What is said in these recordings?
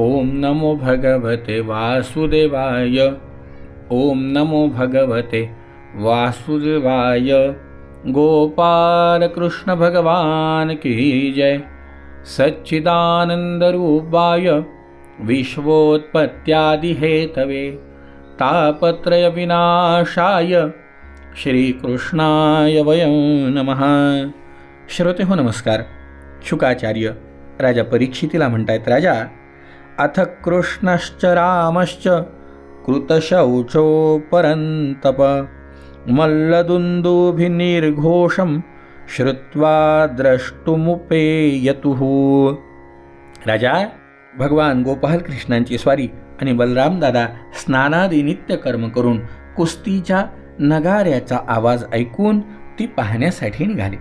ॐ नमो भगवते वासुदेवाय। ॐ नमो भगवते वासुदेवाय। गोपालकृष्ण भगवान की जय। सच्चिदानन्दरूपाय विश्वोत्पत्त्यादिहेतवे। तापत्रयविनाशाय श्रीकृष्णाय वयं नमः। श्रोते हो नमस्कार। शुकाचार्य राजा परीक्षितीला म्हणतायत राजा अथ कृष्णश्च रामश्च कृतशौचो परन्तप मल्लदुन्दुभिनिर्घोषं श्रुत्वा द्रष्टुमुपेयतुः। राजा भगवान गोपाल कृष्णांची स्वारी आणि बलराम दादा स्नानादी नित्यकर्म करून कुस्तीच्या नगाऱ्याचा आवाज ऐकून ती पाहण्यासाठी निघाली.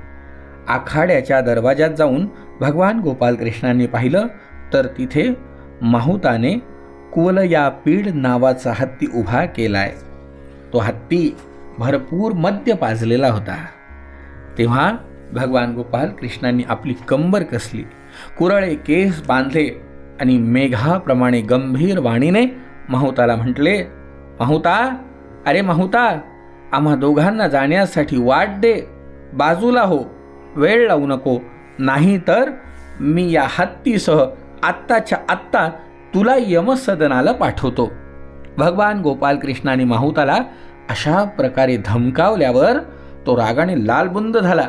आखाड्याच्या दरवाजात जाऊन भगवान गोपाल कृष्णांनी पाहिलं तर तिथे माहुताने कुवलया पीड नावाचा हत्ती उभा केलाय. तो हत्ती भरपूर मद्य पाजलेला होता. तेव्हा भगवान गोपाल कृष्णांनी आपली कंबर कसली कुरळे केस बांधले आणि मेघाप्रमाणे गंभीर वाणीने माहुताला म्हटले माहुता अरे माहुता आम्हा दोघांना जाण्यासाठी वाट दे बाजूला हो वेळ लावू नको नाही तर मी या हत्तीसह आत्ताच्या आत्ता तुला यमसदनाला पाठवतो. भगवान गोपाल कृष्णाने माहुताला अशा प्रकारे धमकावल्यावर तो रागाने लालबुंद झाला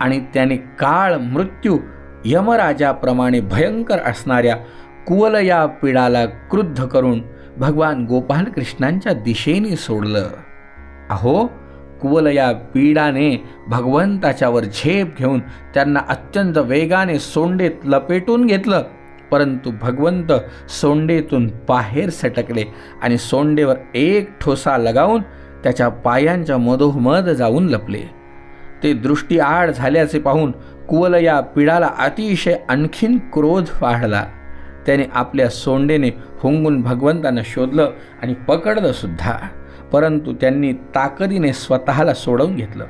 आणि त्याने काळ मृत्यू यमराजाप्रमाणे भयंकर असणाऱ्या कुवलया पिडाला क्रुद्ध करून भगवान गोपाल कृष्णांच्या दिशेने सोडलं. अहो कुवलया पीडाने भगवंताच्यावर झेप घेऊन त्यांना अत्यंत वेगाने सोंडेत लपेटून घेतलं. परंतु भगवंत सोंडेतून बाहेर सटकले आणि सोंडेवर एक ठोसा लगावून त्याच्या पायांच्या मधोमध जाऊन लपले. ते दृष्टी आड झाल्याचे पाहून कुवल या पिडाला अतिशय आणखीन क्रोध वाढला. त्याने आपल्या सोंडेने हुंगून भगवंतांना शोधलं आणि पकडलं सुद्धा परंतु त्यांनी ताकदीने स्वतःला सोडवून घेतलं.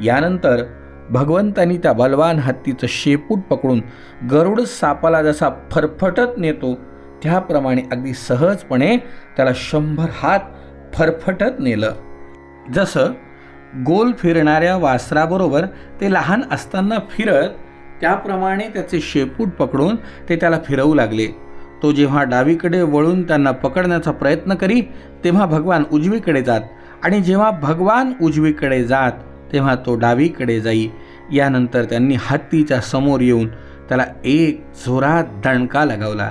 यानंतर भगवंतांनी त्या बलवान हत्तीचं शेपूट पकडून गरुड सापाला जसा फरफटत नेतो त्याप्रमाणे अगदी सहजपणे त्याला शंभर हात फरफटत नेलं. जसं गोल फिरणाऱ्या वासराबरोबर ते लहान असताना फिरत त्याप्रमाणे त्याचे शेपूट पकडून ते त्याला फिरवू लागले. तो जेव्हा डावीकडे वळून त्यांना पकडण्याचा प्रयत्न करी तेव्हा भगवान उजवीकडे जात आणि जेव्हा भगवान उजवीकडे जात तेव्हा तो डावीकडे जाई. यानंतर त्यांनी हत्तीच्या समोर येऊन त्याला एक जोरात दणका लगावला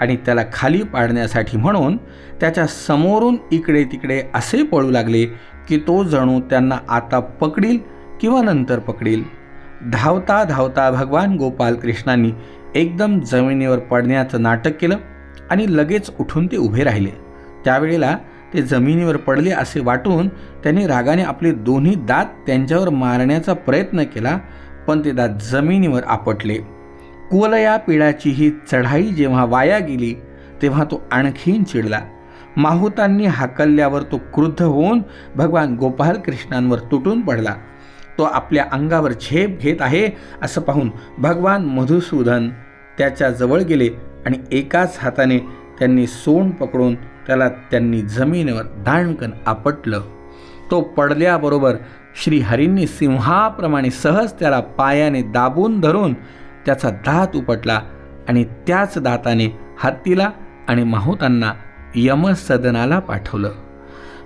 आणि त्याला खाली पाडण्यासाठी म्हणून त्याच्या समोरून इकडे तिकडे असे पळू लागले की तो जणू त्यांना आता पकडील किंवा नंतर पकडील. धावता धावता भगवान गोपाल कृष्णांनी एकदम जमिनीवर पडण्याचं नाटक केलं आणि लगेच उठून ते उभे राहिले. त्यावेळेला ते जमिनीवर पडले असे वाटून त्यांनी रागाने आपले दोन्ही दात त्यांच्यावर मारण्याचा प्रयत्न केला पण ते दात जमिनीवर आपटले. कुवलया पिढाची ही चढाई जेव्हा वाया गेली तेव्हा तो आणखीन चिडला. माहुतांनी हाकलल्यावर तो क्रुद्ध होऊन भगवान गोपाल कृष्णांवर तुटून पडला. तो आपल्या अंगावर झेप घेत आहे असं पाहून भगवान मधुसूदन त्याच्याजवळ गेले आणि एकाच हाताने त्यांनी सोंड पकडून त्याला त्यांनी जमिनीवर दाणकन आपटलं. तो पडल्याबरोबर श्रीहरींनी सिंहाप्रमाणे सहज त्याला पायाने दाबून धरून त्याचा दात उपटला आणि त्याच दाताने हत्तीला आणि माहुतांना यमसदनाला पाठवलं.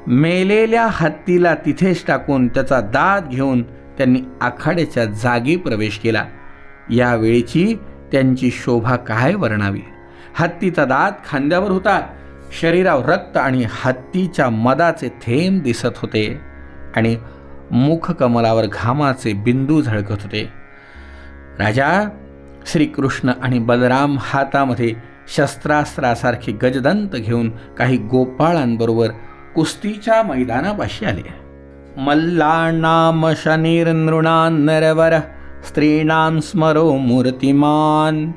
मेलेल्या हत्तीला तिथेच टाकून त्याचा दात घेऊन त्यांनी आखाड्याच्या जागी प्रवेश केला. यावेळीची त्यांची शोभा काय वर्णावी? हत्तीचा दात खांद्यावर होता. शरीरावर रक्त आणि हत्तीच्या मदाचे थेंब दिसत होते आणि मुखकमलावर घामाचे बिंदू झळकत होते. राजा श्रीकृष्ण आणि बलराम हातामध्ये शस्त्रास्त्रासारखे गजदंत घेऊन काही गोपाळांबरोबर कुस्तीच्या मैदानापाशी आले. मल्लानाम शनिर्नृणान् नरवर स्त्रीणां स्मरो मूर्तिमान.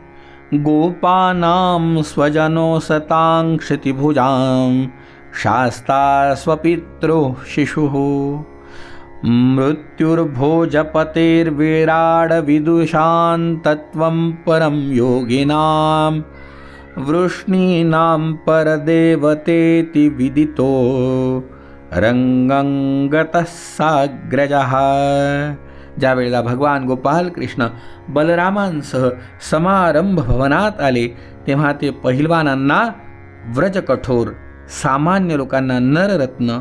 गोपानां स्वजनो सतां क्षितिभुजां शास्ता स्वपित्रो शिशुः मृत्युर्भोजपतेर्विराडविदुषां तत्त्वं परं योगिनां वृष्णीनां परदेवतेति विदितो रंगंगतः साग्रजः। ज्यावेळेला भगवान गोपाल कृष्ण बलरामांसह समारंभ भवनात आले तेव्हा ते पहिलवानांना व्रजकठोर सामान्य लोकांना नररत्न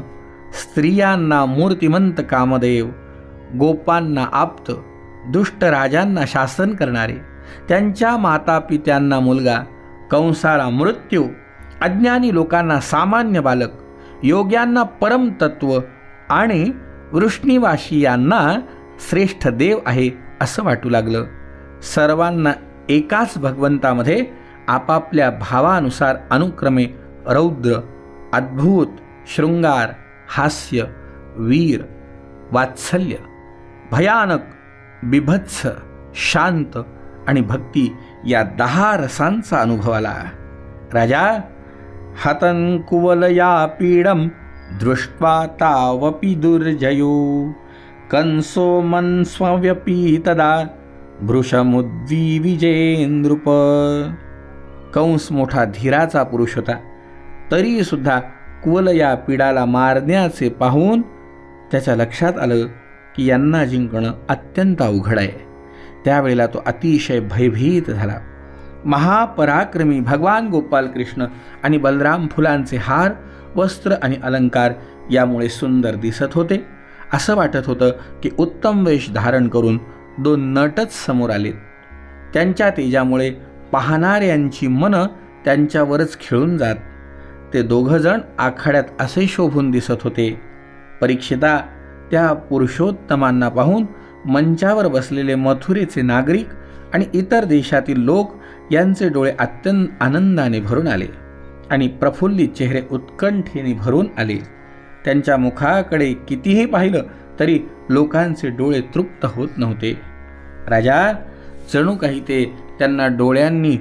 स्त्रियांना मूर्तिमंत कामदेव गोपांना आप्त दुष्ट राजांना शासन करणारे त्यांच्या मातापित्यांना मुलगा कंसाला मृत्यू अज्ञानी लोकांना सामान्य बालक योग्यांना परमतत्व आणि वृष्णीवाशियांना श्रेष्ठ देव आहे असं वाटू लागलं. सर्वांना एकाच भगवंतामध्ये आपापल्या भावानुसार अनुक्रमे रौद्र अद्भुत शृंगार हास्य वीर वात्सल्य भयानक बिभत्स शांत आणि भक्ती या दहा रसांचा अनुभव आला. राजा हतन कुवलया पीडम दृष्ट्वा तावपि दुर्जयो। कंसो मन्स्वव्यपी तदा भृशमुद्विविजेंद्रुप कंस मोठा धीराचा पुरुष होता. तरीसुद्धा कुवल या पिडाला मारण्याचे पाहून त्याच्या लक्षात आलं की यांना जिंकणं अत्यंत अवघड आहे. त्यावेळेला तो अतिशय भयभीत झाला. महापराक्रमी भगवान गोपाल कृष्ण आणि बलराम फुलांचे हार वस्त्र आणि अलंकार यामुळे सुंदर दिसत होते. असं वाटत होतं की उत्तम वेश धारण करून दोन नटच समोर आलेत त्यांच्या तेजामुळे पाहणाऱ्यांची मनं त्यांच्यावरच खिळून जात. ते दोघंजण आखाड्यात असे शोभून दिसत होते. परीक्षिता त्या पुरुषोत्तमांना पाहून मंचावर बसलेले मथुरेचे नागरिक आणि इतर देशातील लोक यांचे डोळे अत्यंत आनंदाने भरून आले आणि प्रफुल्लित चेहरे उत्कंठेने भरून आले. त्यांच्या मुखाकडे कितीही पाहिलं तरी लोकांचे डोळे तृप्त होत नव्हते. राजा जणू काही ते त्यांना डोळ्यांनी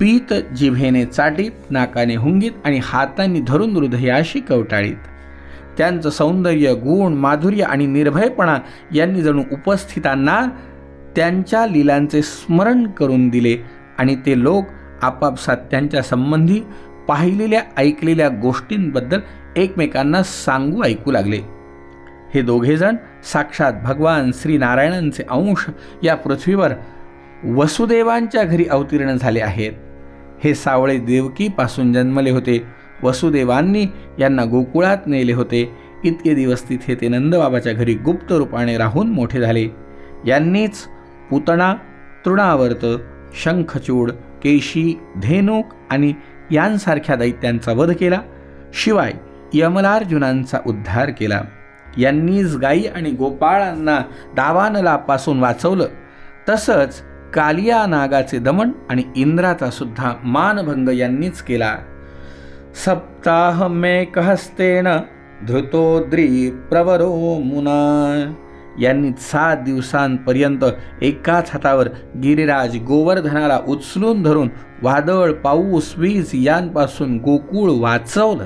पीत जिभेने चाटीत नाकाने हुंगीत आणि हातांनी धरून हृदयाशी कवटाळीत. त्यांचं सौंदर्य गुण माधुर्य आणि निर्भयपणा यांनी जणू उपस्थितांना त्यांच्या लीलांचे स्मरण करून दिले आणि ते लोक आपापसात त्यांच्या संबंधी पाहिलेल्या ऐकलेल्या गोष्टींबद्दल एकमेकांना सांगू ऐकू लागले. हे दोघेजण साक्षात भगवान श्री नारायणांचे अंश या पृथ्वीवर वसुदेवांच्या घरी अवतीर्ण झाले आहेत. हे सावळे देवकीपासून जन्मले होते. वसुदेवांनी यांना गोकुळात नेले होते. इतके दिवस तिथे ते नंदबाबाच्या घरी गुप्त रूपाने राहून मोठे झाले. यांनीच पुतणा तृणावर्त शंखचूड केशी धेनुक आणि यांसारख्या दैत्यांचा वध केला. शिवाय यमलार्जुनांचा उद्धार केला. यांनीच गाई आणि गोपाळांना दावानलापासून वाचवलं. तसंच कालिया नागाचे दमन आणि इंद्राचा सुद्धा मानभंग यांनीच केला. सप्ताहमेकहस्तेन धृतोद्री प्रवरो मुना। यांनी सात दिवसांपर्यंत एकाच हातावर गिरिराज गोवर्धनाला उचलून धरून वादळ पाऊस वीज यांपासून गोकुळ वाचवलं.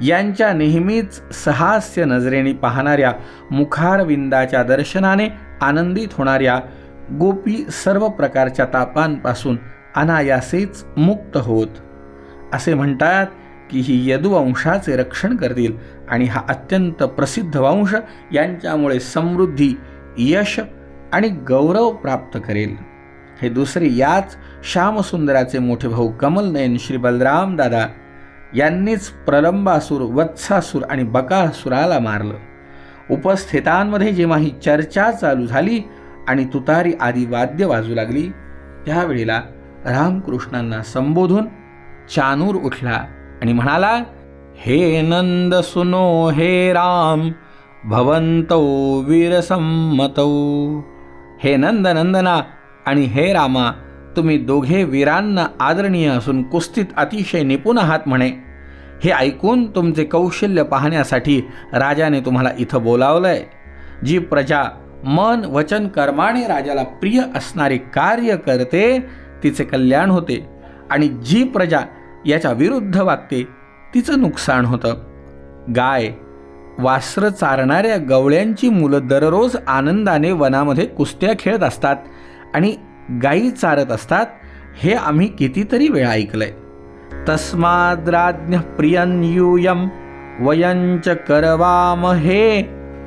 यांच्या नेहमीच सहास्य नजरेने पाहणाऱ्या मुखारविंदाच्या दर्शनाने आनंदित होणाऱ्या गोपी सर्व प्रकारच्या तापांपासून अनायासेच मुक्त होत. असे म्हणतात की ही यदुवंशाचे रक्षण करतील आणि हा अत्यंत प्रसिद्ध वंश यांच्यामुळे समृद्धी यश आणि गौरव प्राप्त करेल. हे दुसरे याच श्यामसुंदराचे मोठे भाऊ कमलनयन श्री बलराम दादा यांनीच प्रलंबासूर वत्सासूर आणि बकासुराला मारलं. उपस्थितांमध्ये जेव्हा ही चर्चा चालू झाली आणि तुतारी आदी वाद्य वाजू लागली त्यावेळेला रामकृष्णांना संबोधून चानूर उठला आणि म्हणाला हे नंद सुनो हे राम भवंतौ वीरसंमतौ हे नंद नंदना आणि हे रामा तुम्ही दोघे वीरांना आदरणीय असून कुस्तीत अतिशय निपुण आहात म्हणे. हे ऐकून तुमचे कौशल्य पाहण्यासाठी राजाने तुम्हाला इथं बोलावलंय. जी प्रजा मन वचन कर्माने राजाला प्रिय असणारे कार्य करते तिचे कल्याण होते. आणि जी प्रजा याच्या विरुद्ध वागते तिचं नुकसान होतं. गाय वासरं चारणाऱ्या गवळ्यांची मुलं दररोज आनंदाने वनामध्ये कुस्त्या खेळत असतात आणि गायी चारत असतात हे आम्ही कितीतरी वेळा ऐकलंय. तस्माद्राज्ञ प्रियं यूयं वयंच करवामहे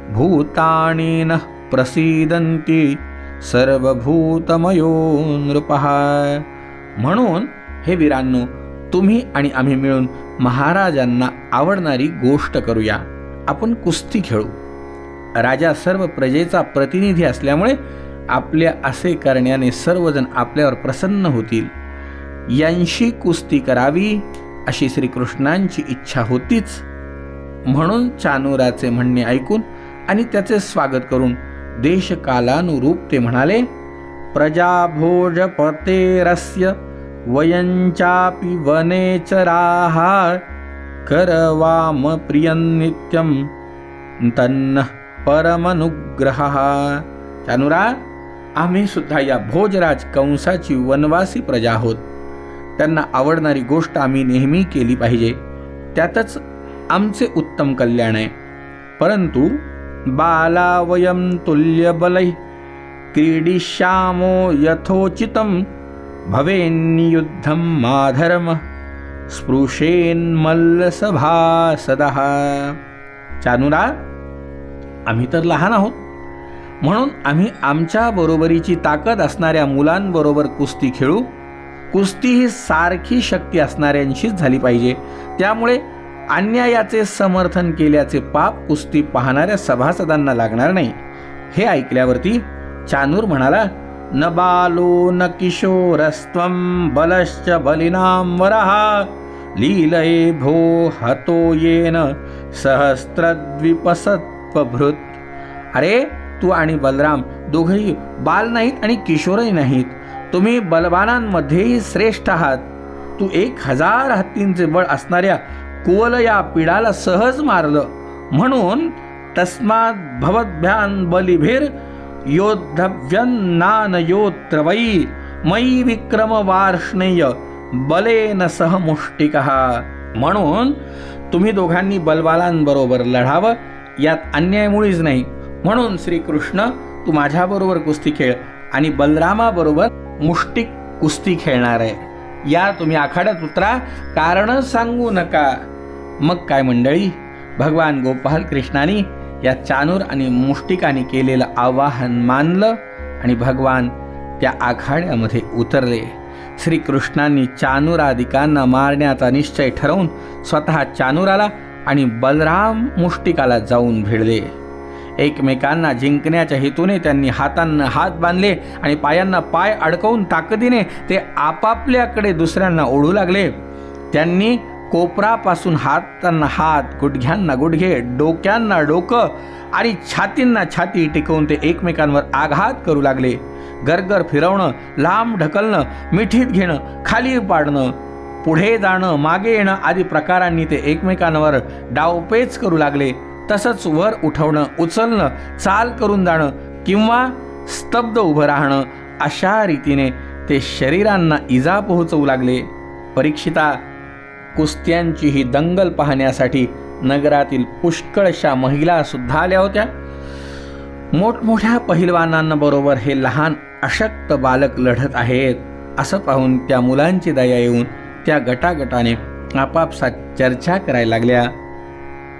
भूतानि न प्रसिदंती सर्वभूतमयो नृपहा म्हणून हे वीरांनो तुम्ही आणि आम्ही मिळून महाराजांना आवडणारी गोष्ट करूया. आपण कुस्ती खेळू. राजा सर्व प्रजेचा प्रतिनिधी असल्यामुळे आपल्या असे करण्याने सर्वजण आपल्यावर प्रसन्न होतील. यांशी कुस्ती करावी अशी श्रीकृष्णांची इच्छा होतीच. म्हणून चानुराचे म्हणणे ऐकून आणि त्याचे स्वागत करून देशकालानुरूप ते म्हणाले प्रजाभोजपतेरस्य वयञ्चापि वनेचराः करवाम प्रियं नित्यं तन्नः परमनुग्रहः। चानुरा आम्ही सुद्धा या भोजराज कंसाची वनवासी प्रजा आहोत. त्यांना आवडणारी गोष्ट आम्ही नेहमी केली पाहिजे. त्यातच आमचे उत्तम कल्याण आहे. परंतु बाला वयं तुल्यबलै क्रीडिष्यामो यथोचितं भवेन्युद्धं माधर्म स्पृशेन्मल्लसभासदः चानुरा आम्ही तर लहान आहोत. म्हणून आम्ही आमच्या बरोबरीची ताकद असणाऱ्या मुलांबरोबर कुस्ती खेळू. कुस्ती ही सारखी शक्ती असणाऱ्यांशीच झाली पाहिजे. त्यामुळे अन्यायाचे समर्थन केल्याचे पाप कुस्ती पाहणाऱ्या सभासदांना लागणार नाही. हे ऐकल्यावरती चानूर म्हणाला न बालो न किशोरस्त्वं बलश्च बलिनां वरः। लीलये भो हतो येन सहस्त्रद्विपसत्वभृत अरे तू आणि बलराम दोघेही बाल नाहीत आणि किशोरही नाहीत. तुम्ही बलवानांमध्येही श्रेष्ठ आहात. तू एक हजार हत्तींचे बळ असणाऱ्या कुवल या पिढाला सहज मारलं. म्हणून तस्मात भवद्भ्यान बलिभिर योद्धव्यन्नानयोऽत्र वै मयी विक्रम वार्ष्णेय बलेन सह मुष्टिकः। म्हणून तुम्ही दोघांनी बलवालांबरोबर लढावं यात अन्याय मुळीच नाही. म्हणून श्रीकृष्ण तू माझ्याबरोबर कुस्ती खेळ आणि बलरामाबरोबर मुष्टिक कुस्ती खेळणार आहे. या तुम्ही आखाड्यात उतरा कारण सांगू नका. मग काय मंडळी? भगवान गोपाल कृष्णानी या चानूर आणि मुष्टिकाने केलेलं आवाहन मानलं आणि भगवान त्या आखाड्यामध्ये उतरले. श्रीकृष्णांनी चानुरादिकांना मारण्याचा निश्चय ठरवून स्वतः चानुराला आणि बलराम मुष्टिकाला जाऊन भिडले. एकमेकांना जिंकण्याच्या हेतूने त्यांनी हातांना हात बांधले आणि पायांना पाय अडकवून ताकदीने ते आपापल्याकडे दुसऱ्यांना ओढू लागले. त्यांनी कोपरापासून हातांना हात गुडघ्यांना गुडघे डोक्यांना डोकं आणि छातींना छाती टिकवून ते एकमेकांवर आघात करू लागले. गरगर फिरवणं लांब ढकलणं मिठीत घेणं खाली पाडणं पुढे जाणं मागे येणं आदी प्रकारांनी ते एकमेकांवर डावपेच करू लागले. तसंच वर उठवणं उचलणं चाल करून जाणं किंवा स्तब्ध उभं राहणं अशा रीतीने ते शरीरांना इजा पोहोचवू लागले. परीक्षिता कुस्त्यांची ही दंगल पाहण्यासाठी नगरातील पुष्कळशा महिलासुद्धा आल्या होत्या. मोठमोठ्या पहिलवानांबरोबर हे लहान अशक्त बालक लढत आहेत असं पाहून त्या मुलांची दया येऊन त्या गटागटाने आपापसात चर्चा करायला लागल्या.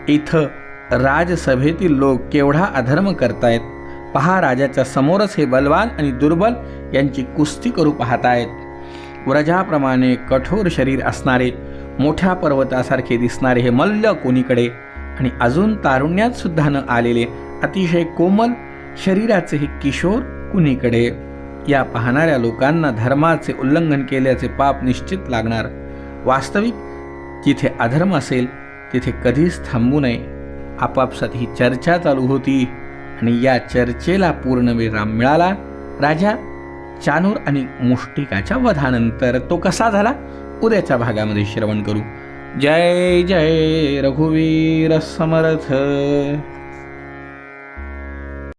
इथं राजसभेतील लोक केवढा अधर्म करतायत. पहा राजाच्या समोरच हे बलवान आणि दुर्बल यांची कुस्ती करू पाहतायत. व्रजाप्रमाणे कठोर शरीर असणारे मोठ्या पर्वतासारखे दिसणारे हे मल्ल कोणीकडे? आणि अजून तारुण्यात सुद्धा न आलेले अतिशय कोमल शरीराचे हे किशोर कुणीकडे? या पाहणाऱ्या लोकांना धर्माचे उल्लंघन केल्याचे पाप निश्चित लागणार. वास्तविक जिथे अधर्म असेल तिथे कधीच थांबू नये. आपापसात ही चर्चा चालू होती. आणि या चर्चेला पूर्ण विराम मिळाला. राजा चानूर आणि मुष्टिकाच्या वधानंतर तो कसा झाला? उद्याच्या भागामध्ये श्रवण करू. जय जय रघुवीर समर्थ.